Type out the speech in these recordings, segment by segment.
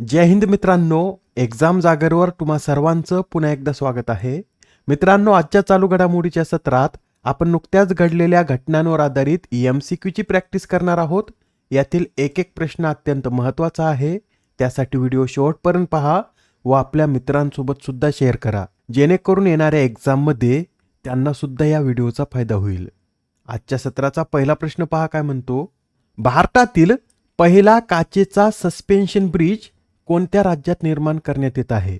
जय हिंद मित्रांनो एक्झाम जागरवर तुम्हा सर्वांचं पुन्हा एकदा स्वागत आहे. मित्रांनो आजच्या चालू घडामोडीच्या सत्रात आपण नुकत्याच घडलेल्या घटनांवर आधारित एम सी क्यूची प्रॅक्टिस करणार आहोत. यातील एक एक प्रश्न अत्यंत महत्त्वाचा आहे. त्यासाठी व्हिडिओ शेवटपर्यंत पहा व आपल्या मित्रांसोबत सुद्धा शेअर करा. जेणेकरून येणाऱ्या एक्झाममध्ये त्यांना सुद्धा या व्हिडिओचा फायदा होईल. आजच्या सत्राचा पहिला प्रश्न पहा काय म्हणतो. भारतातील पहिला काचेचा सस्पेन्शन ब्रिज कोणत्या राज्यात निर्माण करण्यात येत आहे?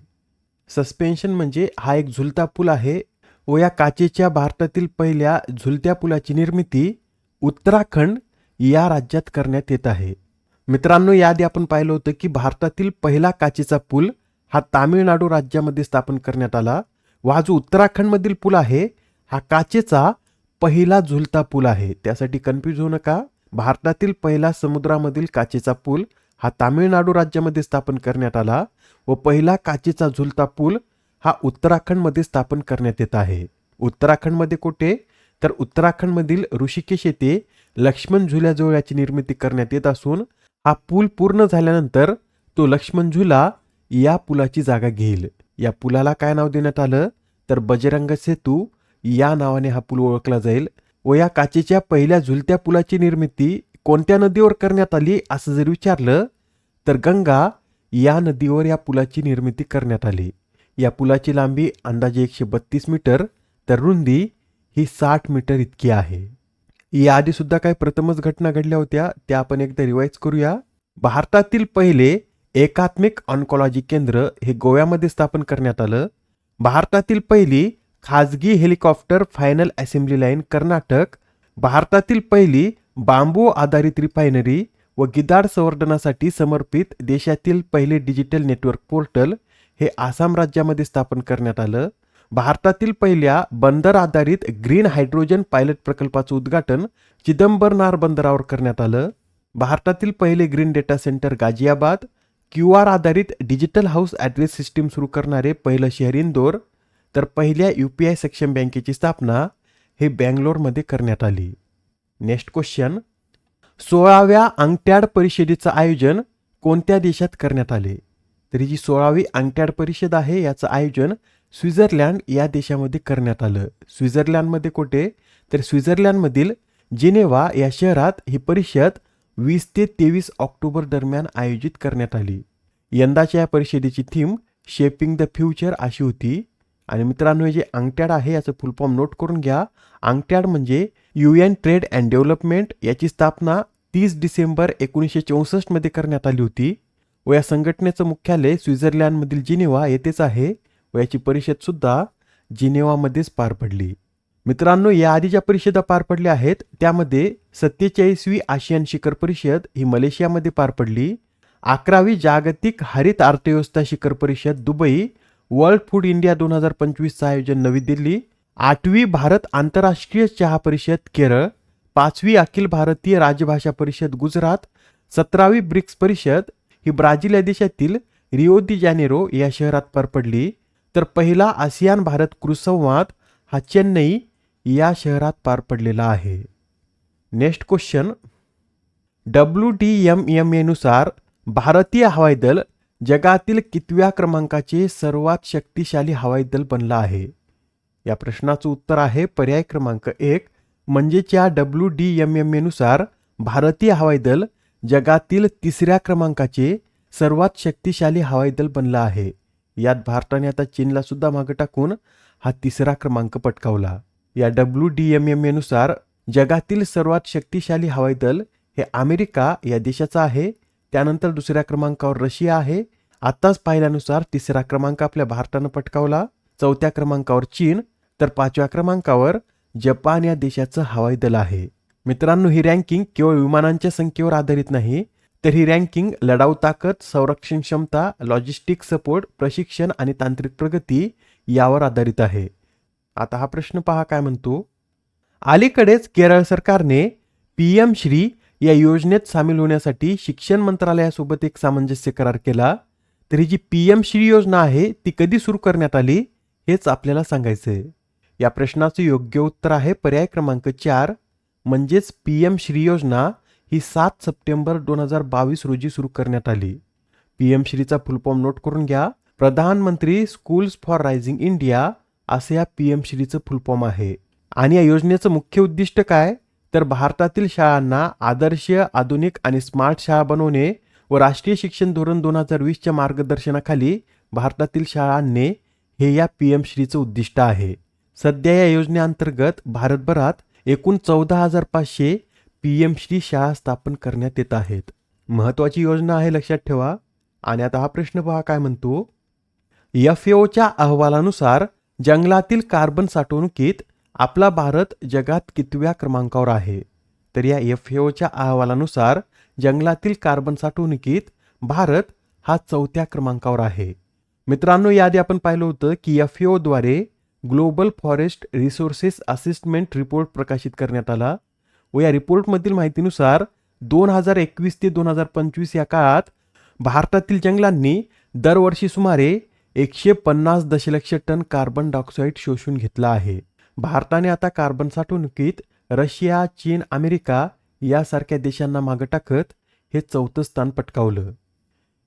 सस्पेन्शन म्हणजे हा एक झुलता पूल आहे व या काचेच्या भारतातील पहिल्या झुलत्या पुलाची निर्मिती उत्तराखंड या राज्यात करण्यात येत आहे. मित्रांनो याआधी आपण पाहिलं होतं की भारतातील पहिला काचेचा पूल हा तामिळनाडू राज्यामध्ये स्थापन करण्यात आला व हा जो उत्तराखंडमधील पूल आहे हा काचेचा पहिला झुलता पूल आहे. त्यासाठी कन्फ्यूज होऊ नका. भारतातील पहिला समुद्रामधील काचेचा पूल हा तामिळनाडू राज्यामध्ये स्थापन करण्यात आला व पहिला काचेचा झुलता पूल हा उत्तराखंडमध्ये स्थापन करण्यात येत आहे. उत्तराखंडमध्ये कुठे? तर उत्तराखंडमधील ऋषिकेश येथे लक्ष्मण झुल्याजवळ याची निर्मिती करण्यात येत असून हा पूल पूर्ण झाल्यानंतर तो लक्ष्मण झुला या पुलाची जागा घेईल. या पुलाला काय नाव देण्यात आलं? तर बजरंग सेतू या नावाने हा पूल ओळखला जाईल व या काचेच्या पहिल्या झुलत्या पुलाची निर्मिती कोणत्या नदीवर करण्यात आली असं जर विचारलं तर गंगा या नदीवर या पुलाची निर्मिती करण्यात आली. या पुलाची लांबी अंदाजे एकशे बत्तीस मीटर तर रुंदी ही साठ मीटर इतकी आहे. याआधी सुद्धा काही प्रथमच घटना घडल्या होत्या त्या आपण एकदा रिवाईज करूया. भारतातील पहिले एकात्मिक ऑन्कॉलॉजी केंद्र हे गोव्यामध्ये स्थापन करण्यात आलं. भारतातील पहिली खाजगी helicopter final assembly line Karnataka भारतातील पहिली बांबू आधारित रिफायनरी व गिदाड संवर्धनासाठी समर्पित देशातील पहिले डिजिटल नेटवर्क पोर्टल हे आसाम राज्यामध्ये स्थापन करण्यात आलं. भारतातील पहिल्या बंदर आधारित ग्रीन हायड्रोजन पायलट प्रकल्पाचं उद्घाटन चिदंबरनार बंदरावर करण्यात आलं. भारतातील पहिले green data centre Ghaziabad Q R आधारित डिजिटल हाऊस ॲड्रेस सिस्टीम सुरू करणारे पहिलं शहर इंदोर तर पहिल्या यू पी आय सक्षम बँकेची स्थापना हे बँगलोरमध्ये करण्यात आली. Next question. सोळाव्या अंगट्याड परिषदेचं आयोजन कोणत्या देशात करण्यात आले? तरी जी सोळावी अंगट्याड परिषद आहे याचं आयोजन स्वित्झर्लंड या देशामध्ये करण्यात आलं. स्वित्झर्लंडमध्ये कुठे? तर स्वित्झर्लंडमधील जिनेवा या शहरात ही परिषद वीस ते तेवीस ऑक्टोबर दरम्यान आयोजित करण्यात आली. यंदाच्या या परिषदेची थीम शेपिंग द फ्युचर अशी होती. आणि मित्रांनो हे जे अंगट्याड आहे याचं फुल फॉर्म नोट करून घ्या. अंगट्याड म्हणजे U N trade and development याची स्थापना तीस डिसेंबर एकोणीसशे चौसष्टमध्ये करण्यात आली होती. व या संघटनेचं मुख्यालय स्वित्झर्लंडमधील जिनेवा येथेच आहे. व याची परिषदसुद्धा जिनेवामध्येच पार पडली. मित्रांनो या आधी ज्या परिषदा पार पडल्या आहेत त्यामध्ये सत्तेचाळीसवी आशियान शिखर परिषद ही मलेशियामध्ये पार पडली. अकरावी जागतिक हरित अर्थव्यवस्था शिखर परिषद दुबई. वर्ल्ड फूड इंडिया दोन हजार पंचवीसचं आयोजन नवी दिल्ली आठवी भारत आंतरराष्ट्रीय चहा परिषद केरळ पाचवी अखिल भारतीय राजभाषा परिषद गुजरात सतरावी ब्रिक्स परिषद ही ब्राझील या देशातील रिओ दी जानेरो या शहरात पार पडली. तर पहिला आसियान भारत कृसंवाद हा चेन्नई या शहरात पार पडलेला आहे. Next question. W D M M एनुसार भारतीय हवाई दल जगातील कितव्या क्रमांकाचे सर्वात शक्तिशाली हवाई दल बनलं आहे? या प्रश्नाचं उत्तर आहे पर्याय क्रमांक एक म्हणजेच या डब्ल्यू डी एम एम एनुसार भारतीय हवाई दल जगातील तिसऱ्या क्रमांकाचे सर्वात शक्तिशाली हवाई दल बनलं आहे. यात भारताने आता चीनला सुद्धा मागे टाकून हा तिसरा क्रमांक पटकावला. या डब्ल्यू डी एम एम एनुसार जगातील सर्वात शक्तिशाली हवाई दल हे अमेरिका या देशाचं आहे. त्यानंतर दुसऱ्या क्रमांकावर रशिया आहे. आत्ताच पाहिल्यानुसार तिसरा क्रमांक आपल्या भारतानं पटकावला. चौथ्या क्रमांकावर चीन. तर पाचव्या क्रमांकावर जपान या देशाचं हवाई दल आहे. मित्रांनो ही रँकिंग केवळ विमानांच्या संख्येवर आधारित नाही तर ही रँकिंग लढाऊ ताकद संरक्षण क्षमता लॉजिस्टिक सपोर्ट प्रशिक्षण आणि तांत्रिक प्रगती यावर आधारित आहे. आता हा प्रश्न पहा काय म्हणतो? अलीकडेच केरळ सरकारने पी एम श्री या योजनेत सामील होण्यासाठी शिक्षण मंत्रालयासोबत एक सामंजस्य करार केला. तर ही जी पी एम श्री योजना आहे ती कधी सुरू करण्यात आली हेच आपल्याला सांगायचं आहे या प्रश्नाचं योग्य उत्तर आहे पर्याय क्रमांक चार म्हणजेच पी एम श्री योजना ही सात सप्टेंबर दोन हजार बावीस रोजी सुरू करण्यात आली. पी एम श्रीचा फुलफॉर्म नोट करून घ्या. प्रधानमंत्री स्कूल्स फॉर रायझिंग इंडिया असे या पी एम श्रीचं फुलफॉर्म आहे. आणि या योजनेचं मुख्य उद्दिष्ट काय? तर भारतातील शाळांना आदर्श आधुनिक आणि स्मार्ट शाळा बनवणे व राष्ट्रीय शिक्षण धोरण दोन हजार वीसच्या मार्गदर्शनाखाली भारतातील शाळांनी हे या पी एम श्रीचं उद्दिष्ट आहे. सध्या या योजनेअंतर्गत भारतभरात एकूण चौदा हजार पाचशे पी एम श्री शाळा स्थापन करण्यात येत आहेत. महत्त्वाची योजना आहे लक्षात ठेवा. आणि आता हा प्रश्न पहा काय म्हणतो? एफ एओच्या अहवालानुसार जंगलातील कार्बन साठवणुकीत आपला भारत जगात कितव्या क्रमांकावर आहे? तर या एफ एओच्या अहवालानुसार जंगलातील कार्बन साठवणुकीत भारत हा चौथ्या क्रमांकावर आहे. मित्रांनो याआधी आपण पाहिलं होतं की F ओद्वारे global forest resources assessment report प्रकाशित करण्यात आला व या रिपोर्टमधील माहितीनुसार दोन हजार एकवीस ते दोन हजार पंचवीस या काळात भारतातील जंगलांनी दरवर्षी सुमारे एकशे पन्नास दशलक्ष टन कार्बन डायऑक्साईड शोषून घेतला आहे. भारताने आता कार्बन साठवणुकीत रशिया चीन अमेरिका यासारख्या देशांना मागं टाकत हे चौथं स्थान पटकावलं.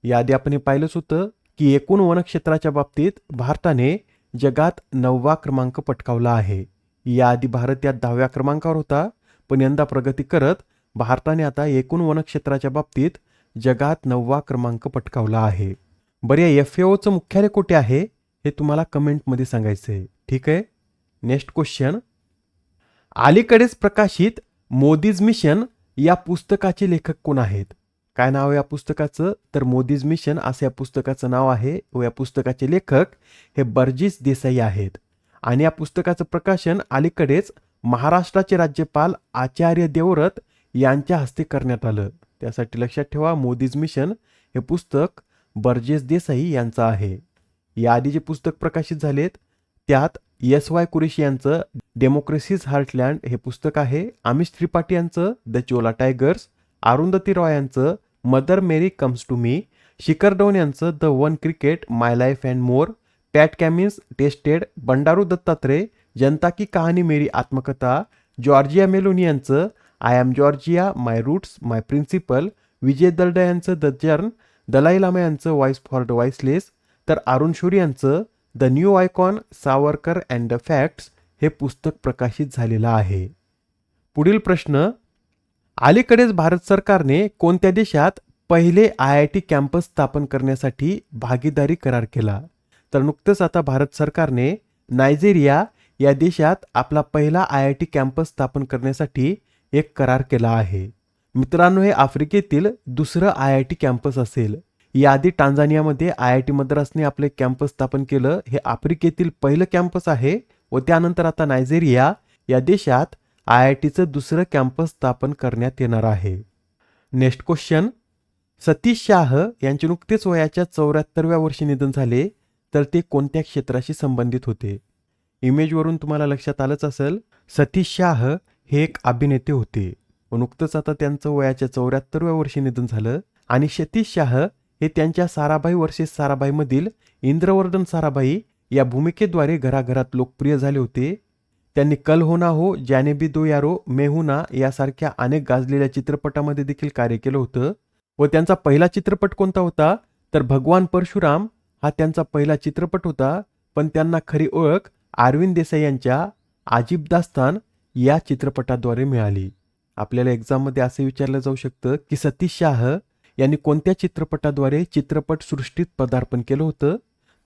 याआधी आपण पाहिलंच होतं की एकूण वनक्षेत्राच्या बाबतीत भारताने जगात नववा क्रमांक पटकावला आहे. याआधी भारत या दहाव्या क्रमांकावर होता पण यंदा प्रगती करत भारताने आता एकूण वनक्षेत्राच्या बाबतीत जगात नववा क्रमांक पटकावला आहे. बरं या एफ एओचं मुख्यालय कुठे आहे हे तुम्हाला कमेंटमध्ये सांगायचं आहे ठीक आहे? Next question. अलीकडेच प्रकाशित मोदीज मिशन या पुस्तकाचे लेखक कोण आहेत? काय नाव या पुस्तकाचं? तर मोदीज मिशन असं या पुस्तकाचं नाव आहे व या पुस्तकाचे लेखक हे बर्जिस देसाई आहेत. आणि या पुस्तकाचं प्रकाशन अलीकडेच महाराष्ट्राचे राज्यपाल आचार्य देवव्रत यांच्या हस्ते करण्यात आलं. त्यासाठी लक्षात ठेवा मोदीज मिशन हे पुस्तक बर्जेस देसाई यांचं आहे. याआधी जे पुस्तक प्रकाशित झालेत त्यात एस वाय कुरेशी यांचं डेमोक्रेसीज हार्टलँड हे पुस्तक आहे. आमिष त्रिपाठी यांचं द चोला टायगर्स अरुंधती रॉय यांचं mother Mary comes to me Shikhar Dhawan यांचं the one cricket my life and more Pat Cummins tested Bandaru Dattatreya जनता की कहाणी मेरी आत्मकथा. जॉर्जिया मेलोनी यांचं I am Giorgia my roots my principle Vijay Dalda यांचं the journey Dalai Lama यांचं voice for the voiceless तर अरुण शोरी यांचं the new icon Savarkar and the facts हे पुस्तक प्रकाशित झालेलं आहे. पुढील प्रश्न अलीकडेच भारत सरकारने कोणत्या देशात पहिले आय आय टी कॅम्पस स्थापन करण्यासाठी भागीदारी करार केला? तर नुकतंच आता भारत सरकारने नायजेरिया या देशात आपला पहिला आय आय टी कॅम्पस स्थापन करण्यासाठी एक करार केला आहे. मित्रांनो हे आफ्रिकेतील दुसरं आय आय टी कॅम्पस असेल. याआधी टांझानियामध्ये आय आय टी मद्रासने आपले कॅम्पस स्थापन केलं. हे आफ्रिकेतील पहिलं कॅम्पस आहे व त्यानंतर आता नायजेरिया या देशात आय आय टीचं दुसरं कॅम्पस स्थापन करण्यात येणार आहे. Next question. सतीश शाह यांचे नुकतेच वयाच्या चौऱ्याहत्तरव्या वर्षी निधन झाले तर ते कोणत्या क्षेत्राशी संबंधित होते? इमेजवरून तुम्हाला लक्षात आलंच असेल सतीश शाह हे एक अभिनेते होते. व नुकतंच आता त्यांचं वयाच्या चौऱ्याहत्तरव्या वर्षी निधन झालं. आणि सतीश शाह हे त्यांच्या साराभाई वर्सेस साराभाईमधील इंद्रवर्धन साराभाई या भूमिकेद्वारे घराघरात लोकप्रिय झाले होते. त्यांनी कल होना हो ज्याने बी दो यारो मेहुना यासारख्या अनेक गाजलेल्या चित्रपटामध्ये देखील कार्य केलं होतं. व त्यांचा पहिला चित्रपट कोणता होता? तर भगवान परशुराम हा त्यांचा पहिला चित्रपट होता. पण त्यांना खरी ओळख अरविंद देसाई यांच्या आजीब दास्तान या चित्रपटाद्वारे मिळाली. आपल्याला एक्झाममध्ये असे विचारलं जाऊ शकतं की सतीश शाह यांनी कोणत्या चित्रपटाद्वारे चित्रपट सृष्टीत पदार्पण केलं होतं?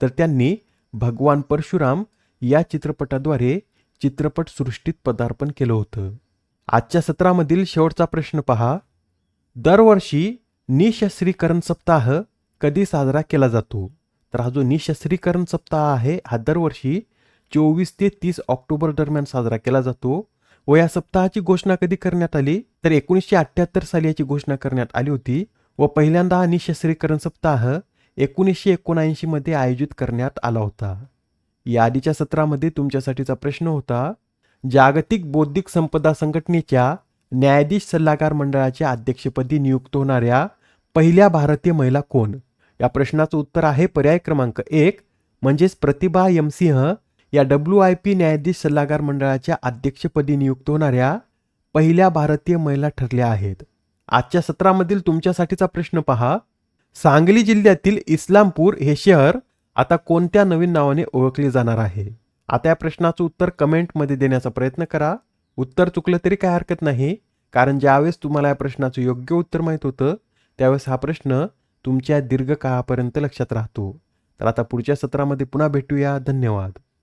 तर त्यांनी भगवान परशुराम या चित्रपटाद्वारे चित्रपट सृष्टीत पदार्पण केलं होतं. आजच्या सत्रामधील शेवटचा प्रश्न पहा. दरवर्षी निशस्त्रीकरण सप्ताह कधी साजरा केला जातो? तर हा जो निशस्त्रीकरण सप्ताह आहे हा दरवर्षी चोवीस ते तीस ऑक्टोबर दरम्यान साजरा केला जातो. व या सप्ताहाची घोषणा कधी करण्यात आली? तर एकोणीसशे अठ्ठ्याहत्तर साली याची घोषणा करण्यात आली होती. व पहिल्यांदा हा निशस्त्रीकरण सप्ताह एकोणीसशे एकोणऐंशीमध्ये आयोजित करण्यात आला होता. याआधीच्या सत्रामध्ये तुमच्यासाठीचा प्रश्न होता जागतिक बौद्धिक संपदा संघटनेच्या न्यायाधीश सल्लागार मंडळाच्या अध्यक्षपदी नियुक्त होणाऱ्या पहिल्या भारतीय महिला कोण? या प्रश्नाचं उत्तर आहे पर्याय क्रमांक एक म्हणजेच प्रतिभा यमसिंह या डब्ल्यू आय पी न्यायाधीश सल्लागार मंडळाच्या अध्यक्षपदी नियुक्त होणाऱ्या पहिल्या भारतीय महिला ठरल्या आहेत. आजच्या सत्रामधील तुमच्यासाठीचा प्रश्न पहा. सांगली जिल्ह्यातील इस्लामपूर हे शहर आता कोणत्या नवीन नावाने ओळखले जाणार आहे? आता या प्रश्नाचं उत्तर कमेंटमध्ये देण्याचा प्रयत्न करा. उत्तर चुकलं तरी काय हरकत नाही. कारण ज्यावेळेस तुम्हाला या प्रश्नाचं योग्य उत्तर माहीत होतं त्यावेळेस हा प्रश्न तुमच्या दीर्घकाळापर्यंत लक्षात राहतो. तर आता पुढच्या सत्रामध्ये पुन्हा भेटूया. धन्यवाद.